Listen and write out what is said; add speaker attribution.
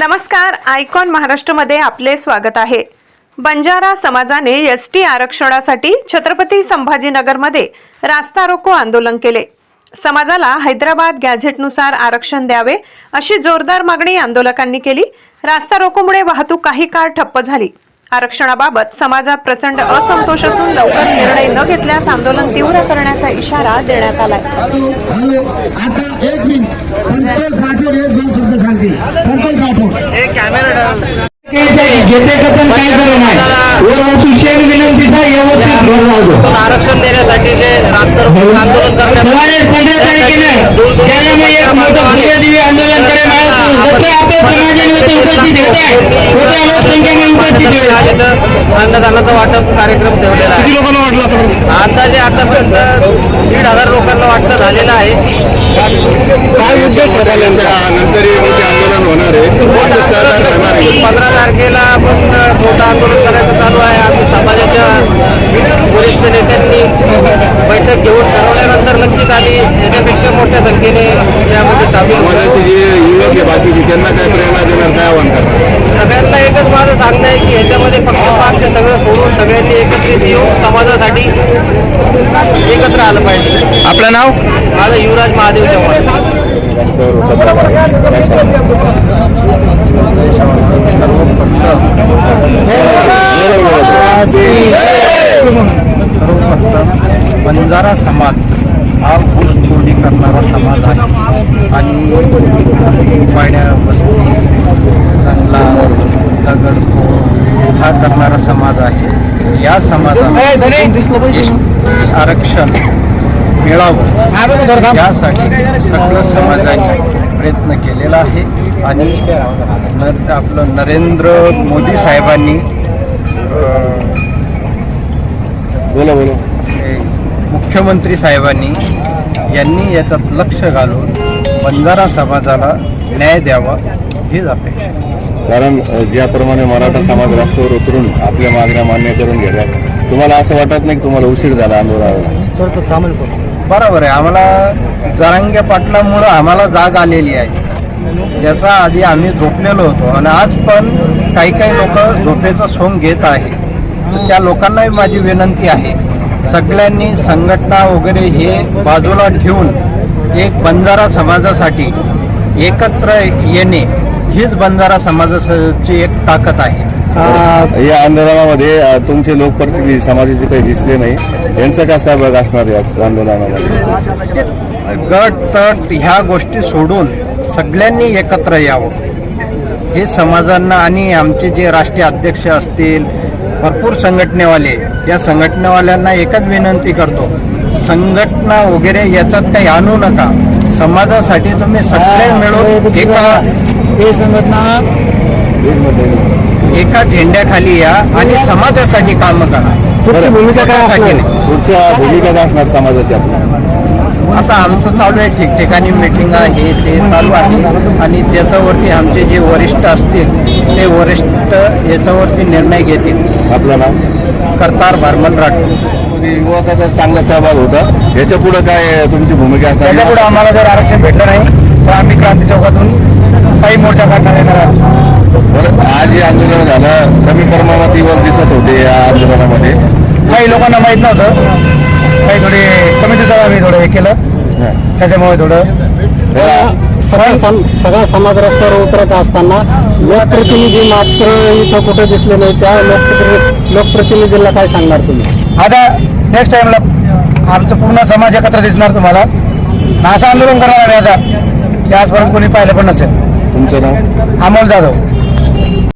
Speaker 1: नमस्कार आयकॉन महाराष्ट्रमध्ये आपले स्वागत आहे. बंजारा समाजाने एस टी आरक्षणासाठी छत्रपती संभाजीनगरमध्ये रास्ता रोको आंदोलन केले. समाजाला हैदराबाद गॅझेटनुसार आरक्षण द्यावे अशी जोरदार मागणी आंदोलकांनी केली. रास्ता रोकोमुळे वाहतूक काही काळ ठप्प झाली. आरक्षणाबाबत समाजात प्रचंड असंतोष असून लवकर निर्णय न घेतल्यास आंदोलन तीव्र करण्याचा इशारा देण्यात आलाय.
Speaker 2: आरक्षण देण्यासाठी जे रास्ता आंदोलन अन्नदानाचं वाटप कार्यक्रम ठेवलेला आहे.
Speaker 3: लोकांना वाटलं
Speaker 2: अंदाजे आतापर्यंत दीड हजार लोकांना वाटणं झालेलं आहे.
Speaker 4: मोठे आंदोलन होणार आहे.
Speaker 2: पंधरा तारखेला आपण मोठं आंदोलन करायचं चालू आहे. आम्ही समाजाच्या वरिष्ठ नेत्यांनी बैठक घेऊन ठरवल्यानंतर नक्कीच आम्ही याच्यापेक्षा मोठ्या संख्येने यामध्ये.
Speaker 4: समाजाचे जे युवक आहे बाकीचे त्यांना काय प्रेरणा देणार काय आव्हान करणार?
Speaker 2: सगळ्यांना एकच माझं सांगणं आहे की याच्यामध्ये पक्षपात ते सगळं सोडून सगळ्यांनी एकत्रित येऊन समाजासाठी एकत्र आलं पाहिजे.
Speaker 4: आपलं नाव?
Speaker 2: माझं युवराज महादेव चव्हाण.
Speaker 5: बंजारा समाज हा ऊसतोडी करणारा समाज आहे आणि पाड्या वस्ती चांगला दगड हा करणारा समाज आहे या समाजाला आरक्षण मिळावं. यासाठी सगळं समाजाने प्रयत्न केलेला आहे आणि आपलं नरेंद्र मोदी साहेबांनी
Speaker 4: बोला बोला.
Speaker 5: मुख्यमंत्री साहेबांनी यांनी याच्यात लक्ष घालून बंजारा समाजाला न्याय द्यावा हीच अपेक्षा.
Speaker 4: कारण ज्याप्रमाणे मराठा समाज रस्त्यावर उतरून आपल्या मागण्या मान्य करून घेतात तुम्हाला असं वाटत नाही की तुम्हाला उशीर झाला आंदोलनाला?
Speaker 5: बरोबर आहे. आम्हाला जरांगे पाटलामुळं आम्हाला जाग आलेली आहे. याचा आधी आम्ही झोपलेलो होतो. आणि आज पण काही काही लोक झोपेचं सोंग घेत आहे तर त्या लोकांनाही माझी विनंती आहे. सगळ्यांनी संघटना वगैरे हे बाजूला ठेवून एक बंजारा समाजासाठी एकत्र येणे हीच बंजारा समाजाची एक ताकद आहे.
Speaker 4: या आंदोलनामध्ये तुमचे लोकप्रतिनिधी समाजाचे काही दिसले नाही. यांचा काय सहभाग असणार या आंदोलनामध्ये?
Speaker 5: गट तट ह्या गोष्टी सोडून सगळ्यांनी एकत्र यावं. हे समाजांना आणि आमचे जे राष्ट्रीय अध्यक्ष असतील भरपूर संघटनेवाले या संघटनेवाल्यांना एकच विनंती करतो संघटना वगैरे याच्यात काही आणू नका. समाजासाठी तुम्ही सगळे मिळून एका
Speaker 3: हे संघटना
Speaker 5: एका झेंड्याखाली या आणि समाजासाठी काम करा.
Speaker 3: पुढची भूमिका काय असणार?
Speaker 4: पुढच्या भूमिका काय असणार समाजाची आपली?
Speaker 5: आता आमचं चालू आहे ठिकठिकाणी मिटिंग हे ते चालू आहे. आणि त्याच्यावरती आमचे जे वरिष्ठ असतील ते वरिष्ठ याच्यावरती निर्णय घेतील.
Speaker 4: आपलं नाव?
Speaker 5: करतार भारमन राठोड.
Speaker 4: युवकाचा चांगला सहभाग होता. याच्यापुढे काय तुमची भूमिका
Speaker 3: त्याच्यापुढे
Speaker 4: असणार
Speaker 3: आम्हाला जर आरक्षण भेटलं नाही तर आम्ही क्रांती चौकातून काही मोर्चा काढणार येणार आहोत.
Speaker 4: हे आंदोलन झालं कमी प्रमाणात युवक दिसत होते या आंदोलनामध्ये.
Speaker 3: काही लोकांना माहीत नव्हतं. काही थोडे कमी दिवसात आम्ही थोडं हे केलं. त्याच्यामुळे थोडं
Speaker 6: सगळा सम सगळा समाज रस्त्यावर उतरत असताना लोकप्रतिनिधी मात्र इथं कुठं दिसले नाही. त्या लोकप्रतिनिधी लोकप्रतिनिधीला काय सांगणार तुम्ही?
Speaker 3: आता नेक्स्ट टाइमला आमचं पूर्ण समाज एकत्र दिसणार तुम्हाला. असं आंदोलन करणार आम्ही आता. की आजपर्यंत कोणी पाहिलं पण नसेल.
Speaker 4: तुमचं नाव?
Speaker 3: अमोल जाधव.